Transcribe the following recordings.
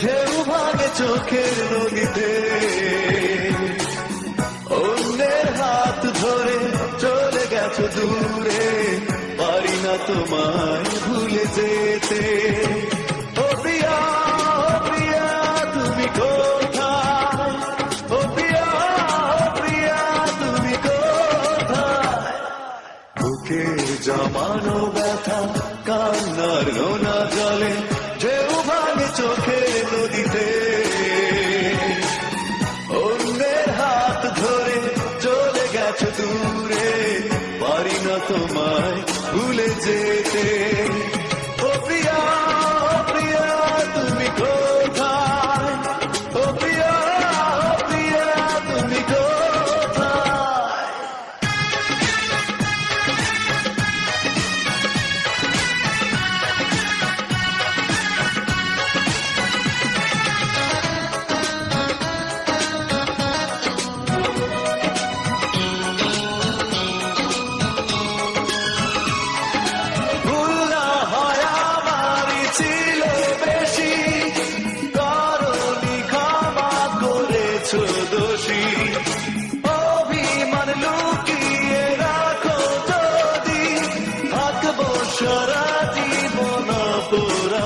ঢেউ চোখের নদীতে। অন্যের হাত ধরে চলে গেছো দূরে, পারি না তোমায় ভুলে যেতে। প্রিয়া তুমি জমানো ব্যথা, কান্নার নোনা জলে যে ভাগে চোখে তোমায় ভুলে যেতে।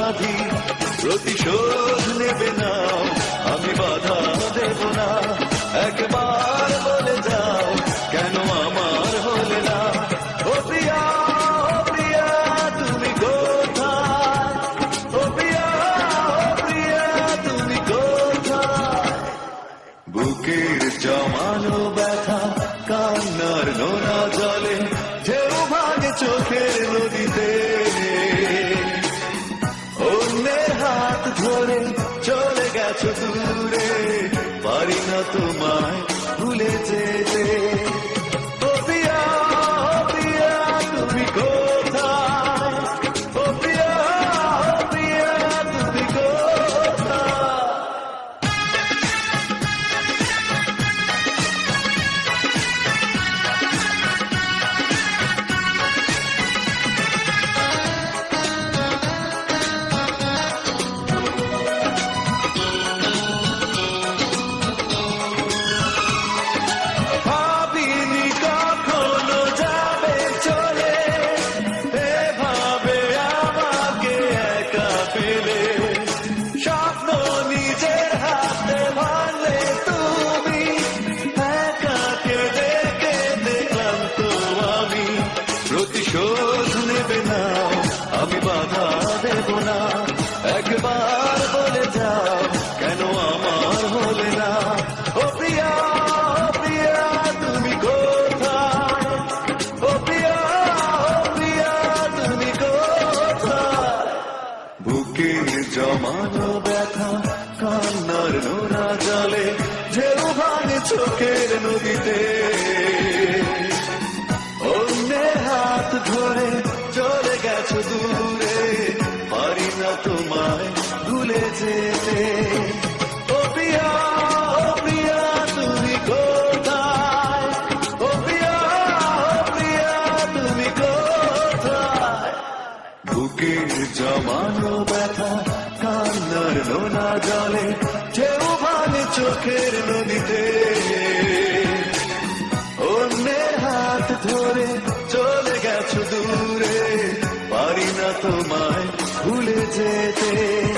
অপরাধী প্রতিশোধ নেবে না, আমি বাধা দেব না। একবার বলে যাও, কেন আমার হলে না? তুমি জমানো ব্যথা প্রতিশোধ নেবে না, আমি বাধা দেব না। একবার বলে যাও, কেন আমার হলে না? ও প্রিয়া প্রিয়া, তুমি বুকের জমানো ব্যথা, কান্নার নোনা জলে, ঢেউ ভাঙে চোখের নদীতে। নোনা জলে ঢেউ ভাঙে চোখের নদীতে। অন্যের হাত ধরে চলে গেছো দূরে, পারি না তোমায় ভুলে যেতে।